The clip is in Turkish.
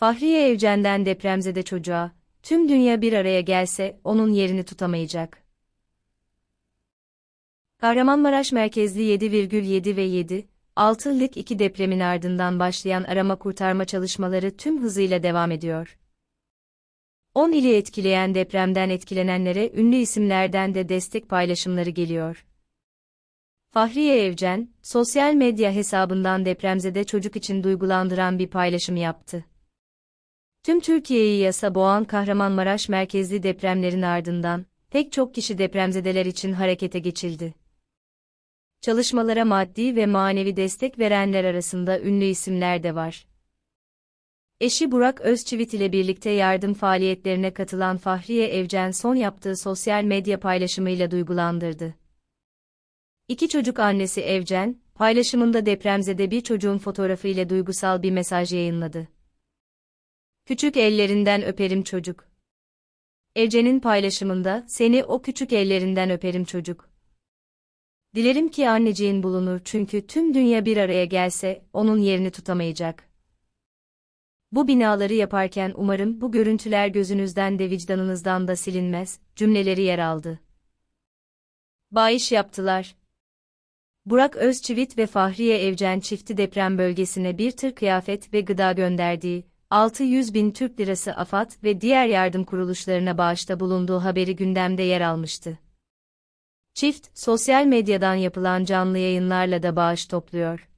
Fahriye Evcen'den depremzede çocuğa, tüm dünya bir araya gelse onun yerini tutamayacak. Kahramanmaraş merkezli 7,7 ve 7, 6'lık iki depremin ardından başlayan arama kurtarma çalışmaları tüm hızıyla devam ediyor. 10 ili etkileyen depremden etkilenenlere ünlü isimlerden de destek paylaşımları geliyor. Fahriye Evcen, sosyal medya hesabından depremzede çocuk için duygulandıran bir paylaşım yaptı. Tüm Türkiye'yi yasa boğan Kahramanmaraş merkezli depremlerin ardından, pek çok kişi depremzedeler için harekete geçildi. Çalışmalara maddi ve manevi destek verenler arasında ünlü isimler de var. Eşi Burak Özçivit ile birlikte yardım faaliyetlerine katılan Fahriye Evcen son yaptığı sosyal medya paylaşımıyla duygulandırdı. İki çocuk annesi Evcen, paylaşımında depremzede bir çocuğun fotoğrafı ile duygusal bir mesaj yayınladı. Küçük ellerinden öperim çocuk. Evcen'in paylaşımında, seni o küçük ellerinden öperim çocuk. Dilerim ki anneciğin bulunur çünkü tüm dünya bir araya gelse, onun yerini tutamayacak. Bu binaları yaparken umarım bu görüntüler gözünüzden de vicdanınızdan da silinmez, cümleleri yer aldı. Bağış yaptılar. Burak Özçivit ve Fahriye Evcen çifti deprem bölgesine bir tır kıyafet ve gıda gönderdiği, 600 bin Türk Lirası AFAD ve diğer yardım kuruluşlarına bağışta bulunduğu haberi gündemde yer almıştı. Çift, sosyal medyadan yapılan canlı yayınlarla da bağış topluyor.